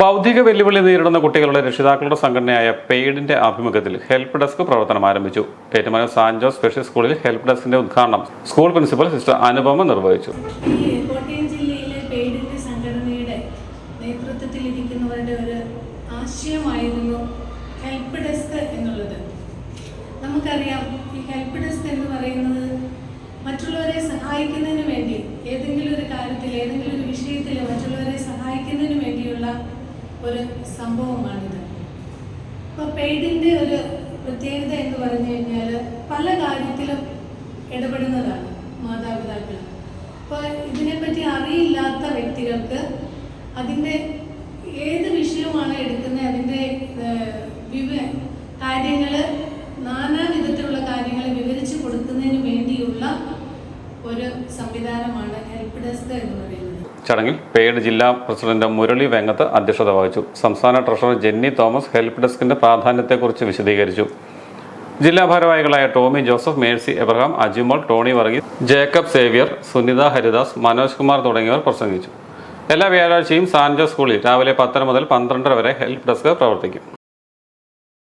ബൗദ്ധിക വെല്ലുവിളി നേരിടുന്ന കുട്ടികളുടെ രക്ഷിതാക്കളുടെ സംഘടനയായ പെയ്ഡിന്റെ ആഭിമുഖ്യത്തിൽ ഹെൽപ്പ് ഡെസ്ക് പ്രവർത്തനം ആരംഭിച്ചു. ഏറ്റുമാനൂർ സാൻജോ സ്പെഷ്യൽ സ്കൂളിൽ ഹെൽപ്പ് ഡെസ്കിന്റെ ഉദ്ഘാടനം സ്കൂൾ പ്രിൻസിപ്പൽ സിസ്റ്റർ അനുപമ നിർവഹിച്ചു. ഡെസ്ക് എന്നുള്ളത്. നമുക്കറിയാം ഈ ഹെൽപ്പ് ഡെസ്ക് എന്ന് പറയുന്നത് മറ്റുള്ളവരെ സഹായിക്കുന്നതിന് വേണ്ടി ഏതെങ്കിലും ഒരു കാര്യത്തിൽ ഏതെങ്കിലും ഒരു വിഷയത്തിൽ മറ്റുള്ളവരെ വേണ്ടിയുള്ള ഒരു സംഭവമാണിത്. ഇപ്പോൾ പെയ്ഡിന്റെ ഒരു പ്രത്യേകത എന്ന് പറഞ്ഞു കഴിഞ്ഞാൽ പല കാര്യത്തിലും ഇടപെടുന്നതാണ് മാതാപിതാക്കൾ അപ്പോൾ ഇതിനെപ്പറ്റി അറിയില്ലാത്ത വ്യക്തികൾക്ക് അതിന്റെ ഏത് വിഷയമാണ് എടുക്കുന്നത് അതിന്റെ വിവ കാര്യങ്ങൾ നാനാ വിധത്തിലുള്ള കാര്യങ്ങൾ വിവരിച്ചു കൊടുക്കുന്നതിന് വേണ്ടിയുള്ള ഒരു സംവിധാനമാണ് ഹെൽപ്പ് ഡെസ്ക് എന്ന് പറയുന്നത്. ചടങ്ങിൽ പെയ്ഡ് ജില്ലാ പ്രസിഡന്റ് മുരളി വെങ്ങത്ത് അധ്യക്ഷത വഹിച്ചു. സംസ്ഥാന ട്രഷറർ ജെന്നി തോമസ് ഹെൽപ്പ് ഡെസ്കിന്റെ പ്രാധാന്യത്തെക്കുറിച്ച് വിശദീകരിച്ചു. ജില്ലാ ഭാരവാഹികളായ Tomy Joseph Mercy Abraham Ajimol Tony Varghese Jacob Xavier Sunitha Haridas Manoj Kumar തുടങ്ങിയവർ പ്രസംഗിച്ചു. എല്ലാ വ്യാഴാഴ്ചയും സാൻജോ സ്കൂളിൽ രാവിലെ പത്തര മുതൽ പന്ത്രണ്ടര വരെ ഹെൽപ്പ് ഡെസ്ക് പ്രവർത്തിക്കും.